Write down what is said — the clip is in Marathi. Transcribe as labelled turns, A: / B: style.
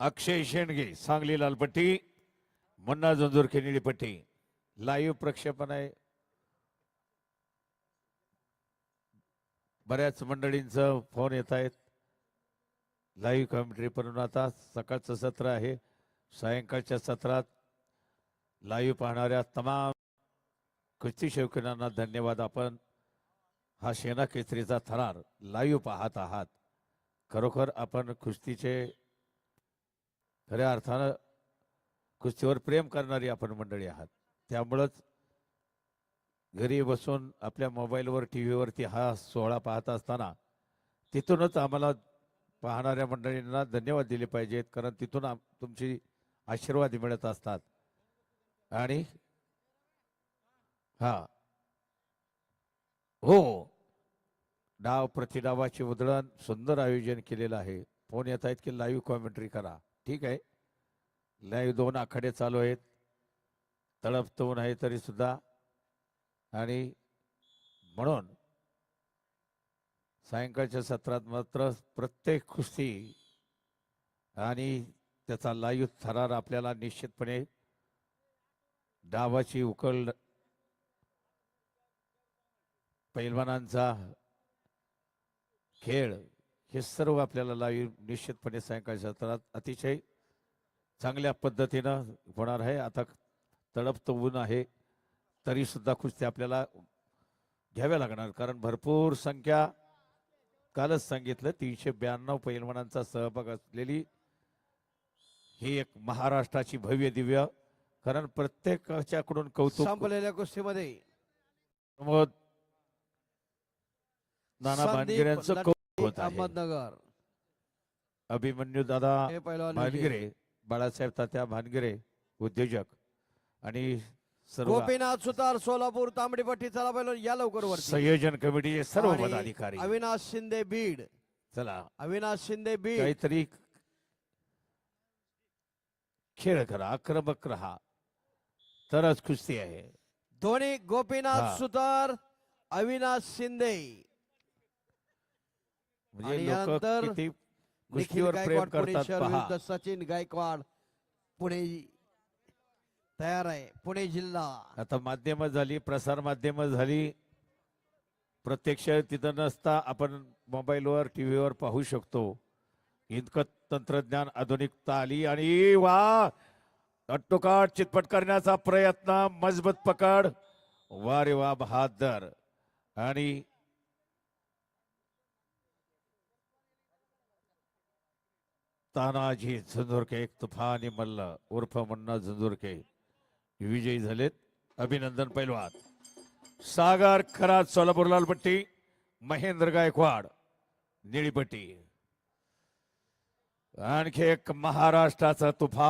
A: अक्षय शेंडगे सांगली लालपट्टी मुन्ना झुंझुरखे निळीपट्टी लाईव्ह प्रक्षेपण आहे. बऱ्याच मंडळींचं फोन येत आहेत. लाईव्ह कॉमेंट्री पण आता सकाळचं सत्र आहे. सायंकाळच्या सत्रात लाईव्ह पाहणाऱ्या तमाम कुस्ती शौकीनांना धन्यवाद. आपण हा शेना केसरीचा थरार लाईव्ह पाहत आहात. खरोखर आपण कुस्तीचे खऱ्या अर्थानं कुस्तीवर प्रेम करणारी आपण मंडळी आहात. त्यामुळंच घरी बसून आपल्या मोबाईलवर टी व्हीवरती हा सोहळा पाहत असताना तिथूनच आम्हाला पाहणाऱ्या मंडळींना धन्यवाद दिले पाहिजेत कारण तिथून आम- तुमची आशीर्वाद मिळत असतात. आणि हा. हो. डाव प्रतिडावाचे उधळण सुंदर आयोजन केलेलं आहे. फोन येत आहेत की लाईव्ह कॉमेंट्री करा. ठीक आहे. लय दोन आखाडे चालू आहेत. तळपतवून आहे तरी सुद्धा. आणि म्हणून सायंकाळच्या सत्रात मात्र प्रत्येक कुस्ती आणि त्याचा लाईव थरार आपल्याला निश्चितपणे डावाची उकल पैलवानांचा खेळ हे सर्व आपल्याला लाईव्ह निश्चितपणे सायंकाळच्या सत्रात अतिशय चांगल्या पद्धतीनं होणार आहे. आता तडपतं ऊन आहे तरी सुद्धा कुस्ती आपल्याला घ्याव्या लागणार कारण भरपूर संख्या कालच सांगितलं. तीनशे ब्याण्णव पैलवानांचा सहभाग असलेली ही एक महाराष्ट्राची भव्य दिव्य कारण प्रत्येकाच्याकडून कौतुक
B: संपलेल्या कुस्तीमध्ये.
A: प्रमोद नाना कौतुक होत आहे
B: अहमदनगर।
A: अभिमन्यू दादा भानगिरे बाळासाहेब तात्या भानगिरे उद्योजक आणि सर्व
B: गोपीनाथ सुतार सोलापूर तांबडीपट्टी चला पैलवान या लवकर वरती.
A: संयोजन कमिटीचे सर्व
B: आणि
A: पदाधिकारी.
B: अविनाश शिंदे बीड.
A: चला.
B: अविनाश शिंदे बीड.
A: काहीतरी खेळ करा आक्रमक राहा. तरच कुस्ती आहे.
B: धोनी गोपीनाथ
A: हा.
B: सुतार अविनाश शिंदे.
A: म्हणजे
B: निखिल गायकवाड पुणे
A: करतात
B: शहर
A: पहा.
B: विरुद्ध सचिन गायकवाड पुणे तयार आहे पुणे जिल्हा.
A: आता माध्यम झाली प्रसार माध्यम झाली. प्रत्यक्ष तिथं नसता आपण मोबाईलवर टी व्हीवर पाहू शकतो. इतकं तंत्रज्ञान आधुनिकता आली आणि वा! अट्टोकाट चितपट करण्याचा प्रयत्न मजबूत पकड. वा रे वा बहादर. आणि तानाजी झुंझुरके एक तुफानी मल्ल उर्फ मुन्ना झुंझुरके. विजयी झालेत. अभिनंदन पैलवान. सागर खरात सोलापूर लालपट्टी महेंद्र गायकवाड निळीपट्टी. आणखी एक महाराष्ट्राचा तुफान